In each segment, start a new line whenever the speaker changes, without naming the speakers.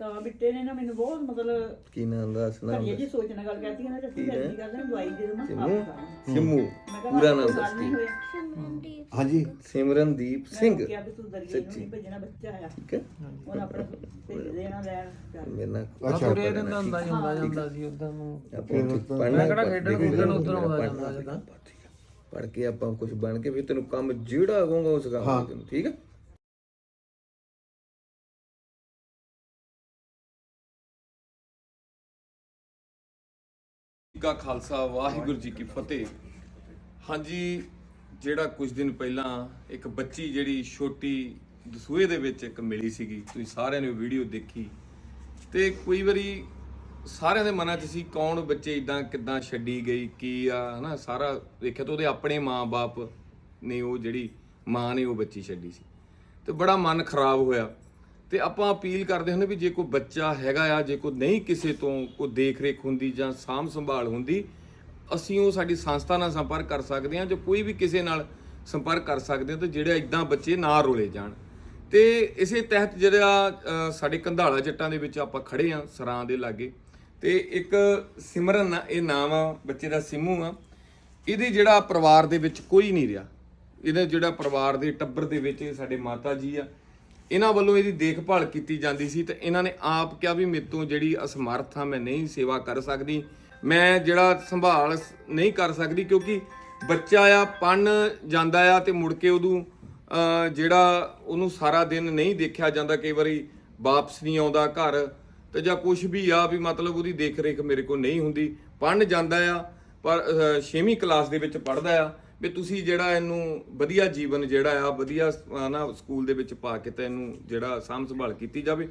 ਤਾਂ ਬਿੱਟੇ ਨੇ ਨਾ ਮੈਨੂੰ ਬਹੁਤ ਮਤਲਬ
ਕੀ ਨਾਮ ਦਾ ਸੁਣਾ
ਘੜੀਏ ਜੀ ਸੋਚਣ ਨਾਲ ਗੱਲ ਕਰਤੀ ਨਾ ਰੱਤੀ ਜਲਦੀ ਗੱਲ ਦਵਾਈ ਦੇ
ਸਿੰਮੂ? ਸਿੰਮੂ
ਮੈਂ ਕਿਹਾ
ਪੂਰਾ ਨਾਮ ਦੱਸ
ਸਿਮਰਨਦੀਪ
ਹਾਂਜੀ ਸਿਮਰਨਦੀਪ ਸਿੰਘ।
ਕਿਹਾ ਵੀ ਤੂੰ ਦਰਿਏ ਨੂੰ ਨਹੀਂ ਭੇਜਣਾ ਬੱਚਾ ਆ।
ਠੀਕ ਹੈ?
ਉਹ ਆਪਣਾ ਭੇਜ ਦੇਣਾ ਲੈਣ ਕਰ।
ਮੇਰੇ ਨਾਲ
ਅੱਛਾ। ਤੁਰੇ ਰਹਿੰਦਾ ਹੁੰਦਾ ਹੀ ਹੁੰਦਾ ਜਾਂਦਾ ਸੀ ਉਦਾਂ ਨੂੰ।
ਆਪਾਂ ਉੱਥੇ
ਮੈਂ
ਪੜ੍ਹਨਾ
ਕਿਹੜਾ ਖੇਡਣ ਖੁੱਡਣ ਉਧਰ ਆਉਂਦਾ ਜਾਂਦਾ ਜਦਾਂ
ਪੜ ਕੇ ਆਪਾਂ ਕੁਝ ਬਣ ਕੇ ਫਿਰ ਤੈਨੂੰ ਕੰਮ ਜਿਹੜਾ ਕਹੂੰਗਾ ਉਸ ਕੰਮ ਤੈਨੂੰ ਠੀਕ ਹੈ?
ਕਾ ਖਾਲਸਾ, ਵਾਹਿਗੁਰੂ ਜੀ ਕੀ ਫਤਿਹ। ਹਾਂਜੀ, ਜਿਹੜਾ ਕੁਝ ਦਿਨ ਪਹਿਲਾਂ ਇੱਕ ਬੱਚੀ ਜਿਹੜੀ ਛੋਟੀ ਦਸੂਏ ਦੇ ਵਿੱਚ ਇੱਕ ਮਿਲੀ ਸੀਗੀ, ਤੁਸੀਂ ਸਾਰਿਆਂ ਨੇ ਵੀਡੀਓ ਦੇਖੀ। ਤੇ ਕੋਈ ਵਾਰੀ ਸਾਰਿਆਂ ਦੇ ਮਨਾਂ 'ਚ ਸੀ, ਕੌਣ ਬੱਚੇ ਇਦਾਂ ਕਿੱਦਾਂ ਛੱਡੀ ਗਈ, ਕੀ ਆ, ਹਨਾ, ਸਾਰਾ ਦੇਖਿਆ ਤਾਂ ਉਹਦੇ ਆਪਣੇ ਮਾਂ-ਬਾਪ ਨੇ ਉਹ ਜਿਹੜੀ ਮਾਂ ਨੇ ਉਹ ਬੱਚੀ ਛੱਡੀ ਸੀ। ਤੇ ਬੜਾ ਮਨ ਖਰਾਬ ਹੋਇਆ। ਤੇ ਆਪਾਂ ਅਪੀਲ ਕਰਦੇ ਹੁੰਦੇ ਵੀ ਜੇ ਕੋਈ ਬੱਚਾ ਹੈਗਾ ਆ ਜੇ ਕੋਈ ਨਹੀਂ ਕਿਸੇ ਤੋਂ ਕੋਈ ਦੇਖ ਰੇਖ ਹੁੰਦੀ ਜਾਂ ਸਾਂਭ ਸੰਭਾਲ ਹੁੰਦੀ ਅਸੀਂ ਉਹ ਸਾਡੀ ਸੰਸਥਾ ਨਾਲ ਸੰਪਰਕ ਕਰ ਸਕਦੇ ਹਾਂ ਜੋ ਕੋਈ ਵੀ ਕਿਸੇ ਨਾਲ ਸੰਪਰਕ ਕਰ ਸਕਦੇ ਹਾਂ ਤੇ ਜਿਹੜੇ ਇਦਾਂ ਬੱਚੇ ਨਾ ਰੋਲੇ ਜਾਣ। ਤੇ ਇਸੇ ਤਹਿਤ ਜਿਹੜਾ ਸਾਡੇ ਕੰਧਾਲਾ ਜੱਟਾਂ ਦੇ ਵਿੱਚ ਆਪਾਂ ਖੜੇ ਆ ਸਰਾਂ ਦੇ ਲਾਗੇ ਤੇ ਇੱਕ ਸਿਮਰਨ ਆ, ਇਹ ਨਾਮ ਆ ਬੱਚੇ ਦਾ ਸਿੰਮੂ ਆ। ਇਹਦੇ ਜਿਹੜਾ ਪਰਿਵਾਰ ਦੇ ਵਿੱਚ ਕੋਈ ਨਹੀਂ ਰਿਹਾ। ਇਹਦਾ ਜਿਹੜਾ ਪਰਿਵਾਰ ਦੇ ਟੱਬਰ ਦੇ ਵਿੱਚ ਸਾਡੇ ਮਾਤਾ ਜੀ ਆ ਇਹਨਾਂ ਵੱਲੋਂ ਇਹਦੀ ਦੇਖਭਾਲ ਕੀਤੀ ਜਾਂਦੀ ਸੀ ਤੇ ਇਹਨਾਂ ਨੇ ਆਪ ਕਿਹਾ ਵੀ ਮੇਰੇ ਤੋਂ ਜਿਹੜੀ ਅਸਮਰਥ ਆ ਮੈਂ ਨਹੀਂ ਸੇਵਾ ਕਰ ਸਕਦੀ, ਮੈਂ ਜਿਹੜਾ ਸੰਭਾਲ ਨਹੀਂ ਕਰ ਸਕਦੀ ਕਿਉਂਕਿ ਬੱਚਾ ਆ ਪੜਨ ਜਾਂਦਾ ਆ ਤੇ ਮੁੜ ਕੇ ਉਦੋਂ ਜਿਹੜਾ ਉਹਨੂੰ ਸਾਰਾ ਦਿਨ ਨਹੀਂ ਦੇਖਿਆ ਜਾਂਦਾ ਕਈ ਵਾਰੀ ਵਾਪਸ ਨਹੀਂ ਆਉਂਦਾ ਘਰ ਤੇ ਜਾਂ ਕੁਝ ਵੀ ਆ ਵੀ ਮਤਲਬ ਉਹਦੀ ਦੇਖ ਰੇਖ ਮੇਰੇ ਕੋਲ ਨਹੀਂ ਹੁੰਦੀ। ਪੜਨ ਜਾਂਦਾ ਆ, ਪਰ 6ਵੀਂ ਕਲਾਸ ਦੇ ਵਿੱਚ ਪੜਦਾ ਆ ਵੀ ਤੁਸੀਂ ਜਿਹੜਾ ਇਹਨੂੰ ਵਧੀਆ ਜੀਵਨ ਜਿਹੜਾ ਆ ਵਧੀਆ ਨਾ ਸਕੂਲ ਦੇ ਵਿੱਚ ਪਾ ਕੇ ਤਾਂ ਇਹਨੂੰ ਜਿਹੜਾ ਸਾਂਭ ਸੰਭਾਲ ਕੀਤੀ ਜਾਵੇ।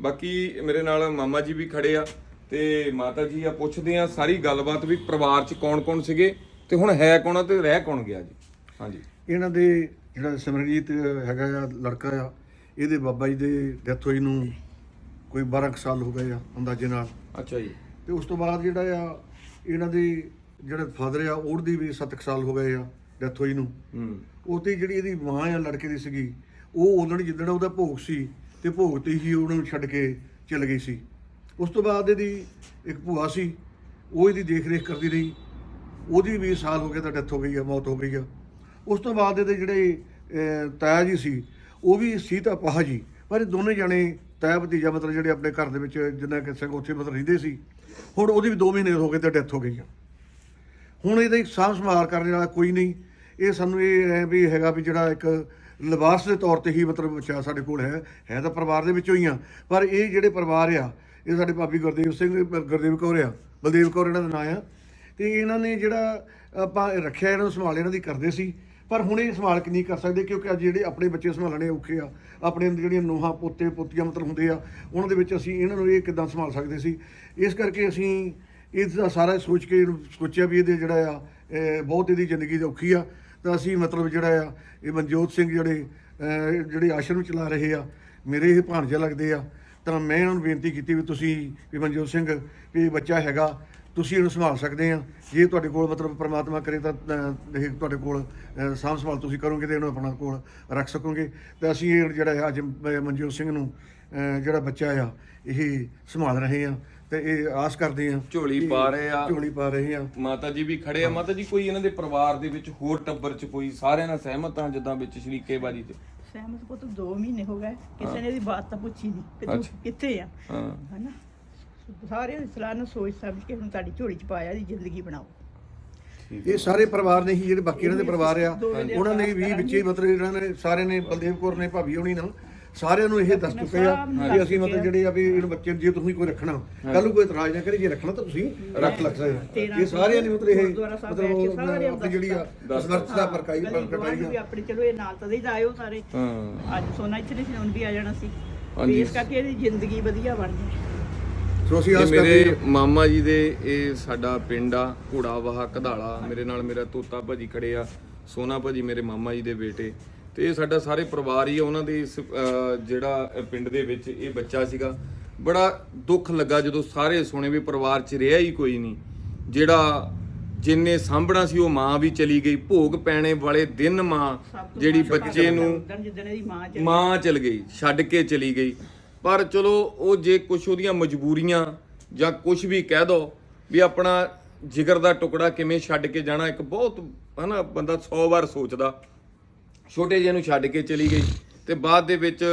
ਬਾਕੀ ਮੇਰੇ ਨਾਲ ਮਾਮਾ ਜੀ ਵੀ ਖੜੇ ਆ ਤੇ ਮਾਤਾ ਜੀ ਆ ਪੁੱਛਦੇ ਆ ਸਾਰੀ ਗੱਲਬਾਤ ਵੀ ਪਰਿਵਾਰ 'ਚ ਕੌਣ-ਕੌਣ ਸੀਗੇ ਤੇ ਹੁਣ ਹੈ ਕੌਣ ਆ ਤੇ ਰਹਿ ਕੌਣ ਗਿਆ ਜੀ? ਹਾਂਜੀ।
ਇਹਨਾਂ ਦੇ ਜਿਹੜਾ ਸਿਮਰਨਜੀਤ ਹੈਗਾ ਆ ਲੜਕਾ ਆ ਇਹਦੇ ਬਾਬਾ ਜੀ ਦੇ ਡੈਥ ਹੋਈ ਨੂੰ ਕੋਈ 12 ਕੁ ਸਾਲ ਹੋ ਗਏ ਆ ਅੰਦਾਜ਼ੇ ਨਾਲ।
ਅੱਛਾ ਜੀ।
ਤੇ ਉਸ ਤੋਂ ਬਾਅਦ ਜਿਹੜਾ ਆ ਇਹਨਾਂ ਦੇ ਜਿਹੜੇ ਫਾਦਰ ਆ ਉਹਦੀ ਵੀ 7 ਸਾਲ ਹੋ ਗਏ ਆ ਡੈਥ ਹੋਈ ਨੂੰ।
ਹੂੰ।
ਉਹਤੇ ਜਿਹੜੀ ਇਹਦੀ ਮਾਂ ਆ ਲੜਕੇ ਦੀ ਸੀਗੀ ਉਹ ਉਦੋਂ ਜਿੱਦਣ ਉਹਦਾ ਭੋਗ ਸੀ ਤੇ ਭੋਗ ਤੇ ਹੀ ਉਹਨੂੰ ਛੱਡ ਕੇ ਚਲ ਗਈ ਸੀ। ਉਸ ਤੋਂ ਬਾਅਦ ਇਹਦੀ ਇੱਕ ਭੂਆ ਸੀ ਉਹ ਇਹਦੀ ਦੇਖ ਰੇਖ ਕਰਦੀ ਰਹੀ। ਉਹਦੀ ਵੀ ਸਾਲ ਹੋ ਗਿਆ ਤਾਂ ਡੈਥ ਹੋ ਗਈ ਆ ਮੌਤ ਹੋ ਗਈ ਆ। ਉਸ ਤੋਂ ਬਾਅਦ ਇਹਦੇ ਜਿਹੜੇ ਤਾਇਆ ਜੀ ਸੀ ਉਹ ਵੀ ਸੀ ਤਾਂ ਪਾਹ ਜੀ। ਪਰ ਇਹ ਦੋਨੇ ਜਣੇ ਤਾਇਆ ਭਤੀਜਾ ਮਤਲਬ ਜਿਹੜੇ ਆਪਣੇ ਘਰ ਦੇ ਵਿੱਚ ਜਿੰਨਾ ਕਿ ਸਿੰਘ ਉੱਥੇ ਮਤਲਬ ਰਹਿੰਦੇ ਸੀ। ਹੁਣ ਉਹਦੀ ਵੀ 2 ਮਹੀਨੇ ਹੋ ਗਏ ਤਾਂ ਡੈਥ ਹੋ ਗਈ ਆ। ਹੁਣ ਇਹਦਾ ਇੱਕ ਸਾਂਭ ਸੰਭਾਲ ਕਰਨ ਵਾਲਾ ਕੋਈ ਨਹੀਂ। ਇਹ ਸਾਨੂੰ ਇਹ ਹੈ ਵੀ ਹੈਗਾ ਵੀ ਜਿਹੜਾ ਇੱਕ ਲਿਬਾਸ ਦੇ ਤੌਰ ਤੇ ਹੀ ਮਤਲਬ ਬੱਚਾ ਸਾਡੇ ਕੋਲ ਹੈ ਹੈ ਤਾਂ ਪਰਿਵਾਰ ਦੇ ਵਿੱਚੋਂ ਹੀ ਆ। ਪਰ ਇਹ ਜਿਹੜੇ ਪਰਿਵਾਰ ਆ, ਇਹ ਸਾਡੇ ਭਾਬੀ ਗੁਰਦੇਵ ਸਿੰਘ, ਗੁਰਦੇਵ ਕੌਰ ਆ, ਬਲਦੇਵ ਕੌਰ ਇਹਨਾਂ ਦਾ ਨਾਂ ਆ। ਤੇ ਇਹਨਾਂ ਨੇ ਜਿਹੜਾ ਆਪਾਂ ਰੱਖਿਆ, ਇਹਨਾਂ ਨੂੰ ਸੰਭਾਲ ਇਹਨਾਂ ਦੀ ਕਰਦੇ ਸੀ। ਪਰ ਹੁਣ ਇਹ ਸੰਭਾਲ ਕਿ ਨਹੀਂ ਕਰ ਸਕਦੇ ਕਿਉਂਕਿ ਅੱਜ ਜਿਹੜੇ ਆਪਣੇ ਬੱਚੇ ਸੰਭਾਲਣੇ ਔਖੇ ਆ। ਆਪਣੇ ਜਿਹੜੀਆਂ ਨੂੰਹਾਂ, ਪੋਤੇ, ਪੋਤੀਆਂ ਮਤਲਬ ਹੁੰਦੇ ਆ, ਉਹਨਾਂ ਦੇ ਵਿੱਚ ਅਸੀਂ ਇਹਨਾਂ ਨੂੰ ਇਹ ਕਿੱਦਾਂ ਸੰਭਾਲ ਸਕਦੇ ਸੀ। ਇਸ ਕਰਕੇ ਅਸੀਂ ਇਸ ਦਾ ਸਾਰਾ ਸੋਚ ਕੇ ਇਹਨੂੰ ਸੋਚਿਆ ਵੀ ਇਹਦੇ ਜਿਹੜਾ ਆ ਬਹੁਤ ਇਹਦੀ ਜ਼ਿੰਦਗੀ ਔਖੀ ਆ। ਤਾਂ ਅਸੀਂ ਮਤਲਬ ਜਿਹੜਾ ਆ, ਇਹ ਮਨਜੋਤ ਸਿੰਘ ਜਿਹੜੇ ਜਿਹੜੇ ਆਸ਼ਰਮ ਚਲਾ ਰਹੇ ਆ, ਮੇਰੇ ਇਹ ਭਾਣਜਾ ਲੱਗਦੇ ਆ। ਤਾਂ ਮੈਂ ਉਹਨਾਂ ਨੂੰ ਬੇਨਤੀ ਕੀਤੀ ਵੀ ਤੁਸੀਂ, ਵੀ ਮਨਜੋਤ ਸਿੰਘ, ਵੀ ਇਹ ਬੱਚਾ ਹੈਗਾ, ਤੁਸੀਂ ਇਹਨੂੰ ਸੰਭਾਲ ਸਕਦੇ ਆ। ਜੇ ਤੁਹਾਡੇ ਕੋਲ ਮਤਲਬ ਪ੍ਰਮਾਤਮਾ ਕਰੇ ਤਾਂ ਇਹ ਤੁਹਾਡੇ ਕੋਲ ਸਾਂਭ ਸੰਭਾਲ ਤੁਸੀਂ ਕਰੋਗੇ ਤੇ ਇਹਨੂੰ ਆਪਣਾ ਕੋਲ ਰੱਖ ਸਕੋਗੇ। ਤਾਂ ਅਸੀਂ ਇਹ ਜਿਹੜਾ ਆ, ਅੱਜ ਮਨਜੋਤ ਸਿੰਘ ਨੂੰ ਜਿਹੜਾ ਬੱਚਾ ਆ, ਇਹ ਸੰਭਾਲ ਰਹੇ ਆ। ਤੇ ਇਹ ਆਸ ਕਰਦੇ ਆ
ਝੋਲੀ ਪਾ ਰਹੇ ਆ।
ਝੋਲੀ ਪਾ ਰਹੇ ਆ।
ਮਾਤਾ ਜੀ ਵੀ ਖੜੇ ਆ। ਮਾਤਾ ਜੀ ਕੋਈ ਇਹਨਾਂ ਦੇ ਪਰਿਵਾਰ ਦੇ ਵਿੱਚ ਹੋਰ ਟੱਬਰ 'ਚ ਕੋਈ ਸਾਰਿਆਂ ਨਾਲ ਸਹਿਮਤ ਆ ਜਿੱਦਾਂ ਵਿੱਚ ਸ਼ਰੀਕੇਬਾਜੀ 'ਚ?
ਸਹਿਮਤ ਪੁੱਤ 2 ਮਹੀਨੇ ਹੋ ਗਏ। ਕਿਸੇ ਨੇ ਇਹਦੀ ਬਾਤ ਤਾਂ ਪੁੱਛੀ ਨਹੀਂ ਕਿ ਤੂੰ। ਕਿੱਥੇ ਆ?
ਹਾਂ।
ਹਨਾ? ਸਾਰਿਆਂ ਦੀ ਸਲਾਹ ਨੂੰ ਸੋਚ ਸਮਝ ਕੇ ਹੁਣ ਤੁਹਾਡੀ ਝੋਲੀ ਚ ਪਾਇਆ ਦੀ ਜ਼ਿੰਦਗੀ ਬਣਾਓ।
ਇਹ ਸਾਰੇ ਪਰਿਵਾਰ ਨੇ ਹੀ ਜਿਹੜੇ ਬਾਕੀ ਇਹਨਾਂ ਦੇ ਪਰਿਵਾਰ ਆ ਉਹਨਾਂ ਨੇ ਵੀ ਵਿੱਚੇ ਮਤਲਬ ਇਹਨਾਂ ਨੇ ਸਾਰੇ ਨੇ ਬਲਦੇਵ ਕੌਰ ਨੇ ਭਾਬੀ ਹੋਣੀ ਨਾ ਸਾਰਿਆਂ ਨੂੰ ਇਹ ਦੱਸ ਚੁੱਕੇ ਆ ਕਿ ਅਸੀਂ ਮਤਲਬ ਜਿਹੜੇ ਆ ਵੀ ਇਹਨਾਂ ਬੱਚੇ ਨੂੰ ਜੇ ਤੁਸੀਂ ਕੋਈ ਰੱਖਣਾ ਕੱਲ ਨੂੰ ਕੋਈ ਇਤਰਾਜ਼ ਨਾ ਕਰੇ ਜੇ ਰੱਖਣਾ ਤਾਂ ਤੁਸੀਂ ਰੱਖ ਲੱਗ ਸਕਦੇ ਇਹ ਸਾਰਿਆਂ ਨੇ ਮਤਲਬ ਇਹ ਮਤਲਬ ਆਪਣੀ ਜਿਹੜੀ ਆ
ਗਲੀ ਗੁਆਂਢ
ਪ੍ਰਕਾਈ
ਵੀ ਆਪਣੇ ਚਲੋ ਇਹ ਨਾਲ ਤਦੇ ਹੀ ਆਇਓ ਸਾਰੇ।
ਹਾਂ।
ਅੱਜ ਸੋਨਾ ਇੱਥੇ ਨਹੀਂ ਸੀ ਹੁਣ ਵੀ ਆ ਜਾਣਾ ਸੀ।
ਹਾਂਜੀ।
ਵੀ ਇਸ ਕਰਕੇ ਇਹਦੀ ਜ਼ਿੰਦਗੀ ਵਧੀਆ ਬਣ ਜਾਏ
ਸੋ ਅਸੀਂ ਆਸ ਕਰਦੇ
ਮੇਰੇ ਮਾਮਾ ਜੀ ਦੇ ਇਹ ਸਾਡਾ ਪਿੰਡ ਆ ਘੋੜਾਵਾਹ ਕਧਾਲਾ ਮੇਰੇ ਨਾਲ ਮੇਰਾ ਤੋਤਾ ਭਾਜੀ ਖੜੇ ਆ। ਸੋਨਾ ਭਾਜੀ ਮੇਰੇ ਮਾਮਾ ਜੀ ਦੇ ਬੇਟੇ। ਤੇ ਇਹ ਸਾਡਾ ਸਾਰੇ ਪਰਿਵਾਰ ਹੀ ਆ ਉਹਨਾਂ ਦੇ ਇਸ, ਅਹ, ਜਿਹੜਾ ਪਿੰਡ ਦੇ ਵਿੱਚ ਇਹ ਬੱਚਾ ਸੀਗਾ। ਬੜਾ ਦੁੱਖ ਲੱਗਾ ਜਦੋਂ ਸਾਰੇ ਸੁਣੇ ਵੀ ਪਰਿਵਾਰ 'ਚ ਰਿਹਾ ਹੀ ਕੋਈ ਨਹੀਂ। ਜਿਹੜਾ ਜਿੰਨੇ ਸਾਂਭਣਾ ਸੀ ਉਹ ਮਾਂ ਵੀ ਚਲੀ ਗਈ। ਭੋਗ ਪੈਣੇ ਵਾਲੇ ਦਿਨ ਮਾਂ ਜਿਹੜੀ ਬੱਚੇ ਨੂੰ
ਉਦਣ ਜਿੱਦਣ ਇਹਦੀ ਮਾਂ ਚਲੀ
ਮਾਂ ਚਲ ਗਈ ਛੱਡ ਕੇ ਚਲੀ ਗਈ। ਪਰ ਚਲੋ ਉਹ ਜੇ ਕੁਝ ਉਹਦੀਆਂ ਮਜਬੂਰੀਆਂ ਜਾਂ ਕੁਝ ਵੀ ਕਹਿ ਦੋ ਵੀ ਆਪਣਾ ਜਿਗਰ ਦਾ ਟੁਕੜਾ ਕਿਵੇਂ ਛੱਡ ਕੇ ਜਾਣਾ ਇੱਕ ਬਹੁਤ ਹਨਾ ਬੰਦਾ 100 ਵਾਰ ਸੋਚਦਾ। ਛੋਟੇ ਜਿਹੇ ਨੂੰ ਛੱਡ ਕੇ ਚਲੀ ਗਈ ਤੇ ਬਾਅਦ ਦੇ ਵਿੱਚ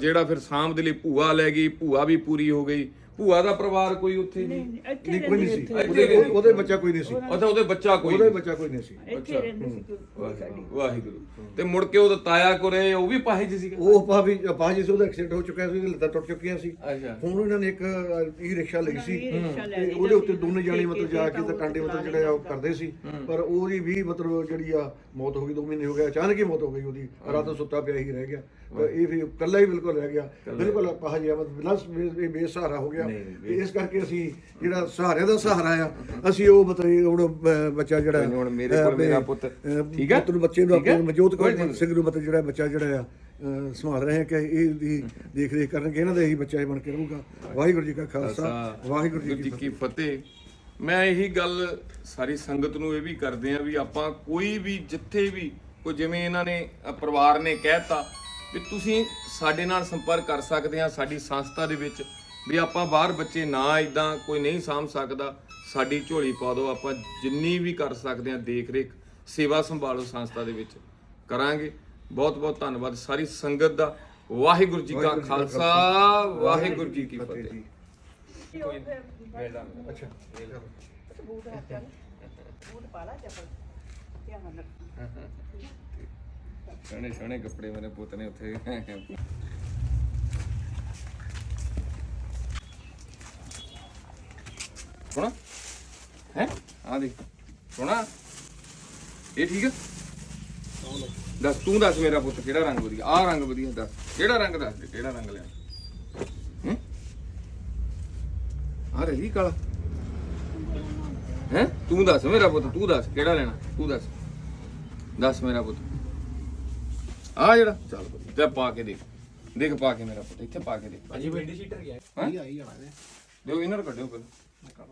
ਜਿਹੜਾ ਫਿਰ ਸਾਂਭ ਦੇ ਲਈ ਭੂਆ ਲੈ ਗਈ, ਭੂਆ ਵੀ ਪੂਰੀ ਹੋ ਗਈ ਭੂਆ ਦਾ ਪਰਿਵਾਰ ਕੋਈ ਉੱਥੇ ਨਹੀਂ
ਇੱਥੇ
ਨਹੀਂ ਕੋਈ ਨਹੀਂ
ਰਹਿੰਦੇ
ਸੀ।
ਸੀ
ਉਹਦੇ ਉਹ- ਉਹਦੇ ਬੱਚਾ ਕੋਈ ਨਹੀਂ ਸੀ।
ਅੱਛਾ ਉਹਦੇ ਬੱਚਾ ਕੋਈ
ਉਹਦੇ। ਬੱਚਾ ਕੋਈ ਨਹੀਂ ਸੀ।
ਇੱਥੇ ਰਹਿੰਦੇ ਸੀ ਕੋਈ ਸਾਡੀ।
ਵਾਹਿਗੁਰੂ। ਤੇ ਮੁੜ ਕੇ ਉਹਦਾ ਤਾਇਆ ਕੋਰੇ ਉਹ ਵੀ ਪਾਹੇ ਚ ਸੀਗਾ?
ਉਹ ਪਾ ਵੀ ਪਾ ਜੀ ਸੀ ਉਹਦਾ ਐਕਸੀਡੈਂਟ ਹੋ ਚੁੱਕਿਆ ਸੀ ਲੱਤਾਂ ਟੁੱਟ ਚੁੱਕੀਆਂ ਸੀ।
ਅੱਛਾ।
ਹੁਣ ਉਹਨਾਂ ਨੇ ਇੱਕ ਈ ਰਿਕਸ਼ਾ ਲਈ ਸੀ। ਤੇ ਉਹਦੇ ਉੱਤੇ। ਦੋਨੇ ਜਾਣੇ ਮਤਲਬ ਜਾ ਕੇ ਤੇ ਟਾਂਡੇ ਮਤਲਬ ਜਿਹੜਾ ਆ ਉਹ ਕਰਦੇ ਸੀ। ਪਰ ਉਹਦੀ ਵੀ ਮਤਲਬ ਜਿਹੜੀ ਆ ਮੌਤ ਹੋ ਗਈ 2 ਮਹੀਨੇ ਹੋ ਗਏ ਅਚਾਨਕ ਹੀ ਮੌਤ ਹੋ ਗਈ ਉਹਦੀ। ਰਾਤ ਨੂੰ ਸੁੱਤਾ ਪਿਆ ਹੀ ਰਹਿ ਗਿਆ। ਤੇ ਇਹ ਵੀ ਇਕੱਲਾ ਹੀ ਬਿਲਕੁਲ ਰਹਿ ਗਿਆ। ਬਿਲਕੁਲ ਆਪਾਂ ਹਜੇ ਮਤਲਬ ਬਿਲਸ ਬੇਸਹਾਰਾ ਹੋ ਗਿਆ। ਤੇ ਇਸ ਕਰਕੇ ਅਸੀਂ ਜਿਹੜਾ ਸਹਾਰੇ ਦਾ ਸਹਾਰਾ ਆ ਅਸੀਂ ਉਹ ਮਤਲਬ ਹੁਣ ਬੱਚਾ ਜਿਹੜਾ
ਹੁਣ ਮੇਰੇ ਕੋਲ ਮੇਰਾ ਪੁੱਤ, ਠੀਕ ਹੈ?
ਪੁੱਤ ਨੂੰ ਬੱਚੇ ਨੂੰ
ਹੈ?
ਆਪਣੇ ਮਨਜੋਤ
ਕੋਈ
ਕੌਰ। ਸਿੰਘ ਨੂੰ ਮਤਲਬ ਜਿਹੜਾ ਬੱਚਾ ਜਿਹੜਾ ਆ ਸੰਭਾਲ ਰਹੇ ਕਿ ਇਹ ਦੀ ਦੇਖ ਰੇਖ ਕਰਨਗੇ ਇਹਨਾਂ ਦਾ ਇਹੀ ਬੱਚਾ ਹੀ ਬਣ ਕੇ ਰਹੂਗਾ। ਵਾਹਿਗੁਰੂ ਜੀ ਕਾ ਖਾਲਸਾ ਵਾਹਿਗੁਰੂ ਜੀ ਕੀ
ਫਤਿਹ। ਮੈਂ ਇਹੀ ਗੱਲ ਸਾਰੀ ਸੰਗਤ ਨੂੰ ਇਹ ਵੀ ਕਰਦੇ ਆ ਵੀ ਆਪਾਂ ਕੋਈ ਵੀ ਜਿੱਥੇ ਵੀ ਕੋ ਜਿਵੇਂ ਇਹਨਾਂ ਨੇ ਪਰਿਵਾਰ ਨੇ ਕਹਿਤਾ ਵੀ ਤੁਸੀਂ ਸਾਡੇ ਨਾਲ ਸੰਪਰਕ ਕਰ ਸਕਦੇ ਆ ਸਾਡੀ ਸੰਸਥਾ ਦੇ ਵਿੱਚ। ਵੀ ਆਪਾਂ ਬਾਹਰ ਬੱਚੇ ਨਾ ਇਦਾਂ ਕੋਈ ਨਹੀਂ ਸਾਂਭ ਸਕਦਾ ਸਾਡੀ ਝੋਲੀ ਪਾ ਦਿਓ ਆਪਾਂ ਜਿੰਨੀ ਵੀ ਕਰ ਸਕਦੇ ਆ ਦੇਖ ਰੇਖ ਸੇਵਾ ਸੰਭਾਲੋ ਸੰਸਥਾ ਦੇ ਵਿੱਚ। ਕਰਾਂਗੇ। ਬਹੁਤ ਬਹੁਤ ਧੰਨਵਾਦ। ਸਾਰੀ ਸੰਗਤ ਦਾ ਵਾਹਿਗੁਰੂ ਜੀ ਕਾ ਖਾਲਸਾ ਵਾਹਿਗੁਰੂ ਜੀ ਕੀ
ਫਤਿਹ।
ਫਤਿਹ
ਜੀ। ਅੱਛਾ।
ਬੂਟ ਪਾ ਲਾ ਚੱਪਲ ਧਿਆਨ ਨਾਲ।
ਸੋਹਣੇ ਸੋਹਣੇ ਕੱਪੜੇ ਮੇਰੇ ਪੁੱਤ ਨੇ ਉੱਥੇ। ਸੋਹਣਾ? ਹੈ? ਆ ਦੇਖ। ਸੋਹਣਾ? ਇਹ ਠੀਕ ਹੈ ਦੱਸ, ਤੂੰ ਦੱਸ ਮੇਰਾ ਪੁੱਤ, ਕਿਹੜਾ ਰੰਗ ਵਧੀਆ? ਆਹ ਰੰਗ ਵਧੀਆ ਦੱਸ। ਕਿਹੜਾ ਰੰਗ ਦੱਸ ਦੇ? ਕਿਹੜਾ ਰੰਗ ਲਿਆ? ਹੈ? ਆ ਰਹੀ ਕਾਲਾ। ਹੈ? ਤੂੰ ਦੱਸ ਮੇਰਾ ਪੁੱਤ, ਤੂੰ ਦੱਸ, ਕਿਹੜਾ ਲੈਣਾ? ਤੂੰ ਦੱਸ। ਦੱਸ ਮੇਰਾ ਪੁੱਤ। ਆ ਜਿਹੜਾ ਚੱਲ ਪੁੱਤ ਤੇ ਪਾ ਕੇ ਦੇਖ। ਦੇਖ ਪਾ ਕੇ ਮੇਰਾ ਪੁੱਤ ਇੱਥੇ ਪਾ ਕੇ ਦੇਖ।
ਭਾਜੀ ਵਿੰਡੀ ਸੀਟਰ ਗਿਆ।
ਹੈਂ?
ਆਈ ਜਾਣਾ ਨੇ
ਦਿਓ ਇਹਨਾਂ ਨੂੰ ਕੱਢਿਓ ਪਹਿਲਾਂ।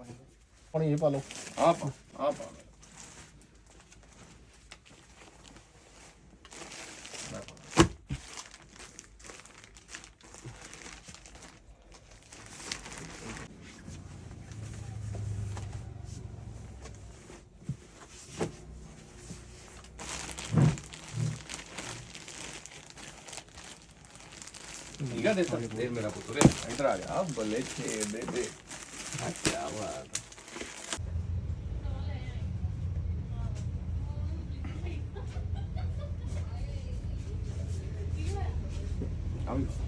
ਹੁਣ ਇਹ ਪਾ ਲਓ।
ਆ ਪਾ ਆ ਪਾ। ਠੀਕ ਆ ਦੇ ਸਰ ਦੇ ਮੇਰਾ ਪੁੱਤ ਰੇ ਇੱਧਰ ਆ ਜਾ ਬੱਲੇ ਛੇ ਦੇ ਦੇ ਆ ਕੀ